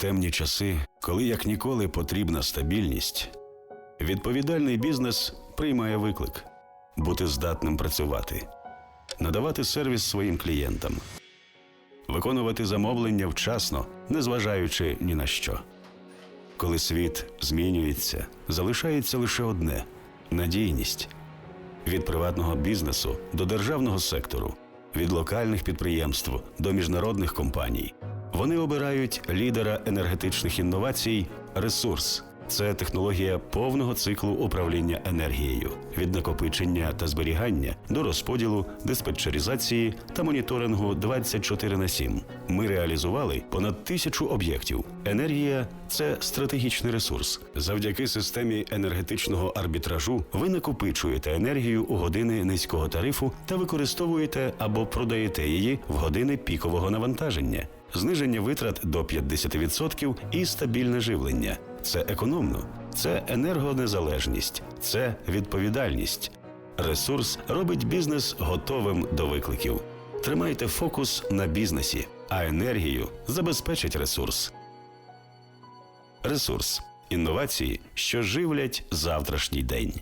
темні часи, коли як ніколи потрібна стабільність, відповідальний бізнес приймає виклик бути здатним працювати, надавати сервіс своїм клієнтам, виконувати замовлення вчасно, незважаючи ні на що. Коли світ змінюється, залишається лише одне надійність від приватного бізнесу до державного сектору, від локальних підприємств до міжнародних компаній. Вони обирають лідера енергетичних інновацій ресурс. Це технологія повного циклу управління енергією від накопичення та зберігання до розподілу, диспетчеризації та моніторингу 24 на 7. Ми реалізували понад тисячу об'єктів. Енергія це стратегічний ресурс. Завдяки системі енергетичного арбітражу ви накопичуєте енергію у години низького тарифу та використовуєте або продаєте її в години пікового навантаження. Зниження витрат до 50% і стабільне живлення. Це економно, це енергонезалежність, це відповідальність. Ресурс робить бізнес готовим до викликів. Тримайте фокус на бізнесі, а енергію забезпечить ресурс. Ресурс інновації, що живлять завтрашній день.